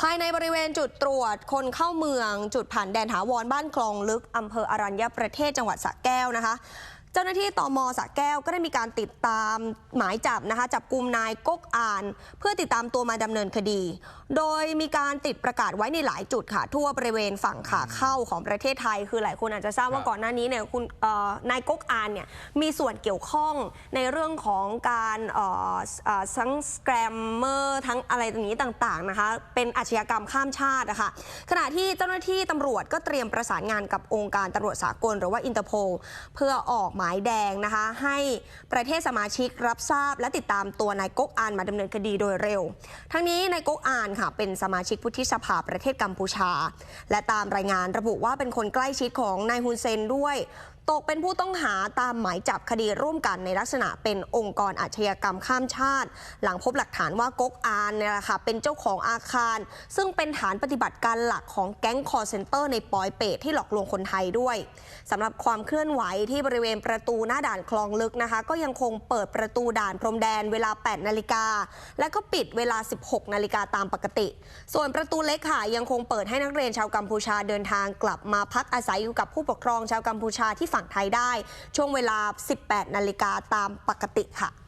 ภายในบริเวณจุดตรวจคนเข้าเมือง จุดผ่านแดนถาวรบ้านคลองลึกอำเภออรัญญประเทศจังหวัดสระแก้วนะคะ เจ้าหน้าที่ตมสระแก้วก็ได้มีการติดตามหมายจับนะคะจับกลุ่มนายก๊กอาน เพื่อติดตามตัวมาดำเนินคดี โดยมีการติดประกาศไว้ในหลายจุดค่ะ ทั่วบริเวณฝั่งขาเข้าของประเทศไทย คือหลายคนอาจจะทราบว่าครับก่อนหน้านี้เนี่ยคุณเอ่อนายก๊กอานเนี่ยมีส่วนเกี่ยวข้องในเรื่องของการเอ่อเอ่อทั้งสแกรมเมอร์ทั้งอะไรตรงนี้ต่างๆนะคะเป็นอาชญากรรมข้ามชาตินะคะขณะที่เจ้าหน้าที่ตำรวจก็เตรียมประสานงานกับองค์การตำรวจสากลหรือว่าอินเตอร์โพลเพื่อออกหมายแดงนะคะ ให้ประเทศสมาชิกรับทราบ และติดตามตัวนายก๊กอานมาดำเนินคดีโดยเร็ว ทั้งนี้นายก๊กอานค่ะเป็นสมาชิกวุฒิสภาประเทศกัมพูชา และตามรายงานระบุว่าเป็นคนใกล้ชิดของนายฮุนเซนด้วย ตกเป็นผู้ต้องหาตามหมายจับคดีร่วมกันในลักษณะเป็นองค์กรอาชญากรรมข้ามชาติ หลังพบหลักฐานว่าก๊กอานเนี่ยแหละค่ะเป็นเจ้าของอาคาร ซึ่งเป็นฐานปฏิบัติการหลักของแก๊งคอร์เซนเตอร์ในปอยเปตที่หลอกลวงคนไทยด้วยสำหรับความเคลื่อนไหวที่บริเวณประตูหน้าด่านคลองลึกนะคะ ก็ยังคงเปิดประตูด่านพรมแดนเวลา 8 นาฬิกา และก็ปิดเวลา 16 นาฬิกาตามปกติ ส่วนประตูเล็กค่ะยังคงเปิดให้นักเรียนชาวกัมพูชาเดินทางกลับมาพักอาศัยอยู่กับผู้ปกครองชาวกัมพูชาที่ฝั่งไทยได้ ช่วงเวลา 18 นาฬิกาตามปกติค่ะ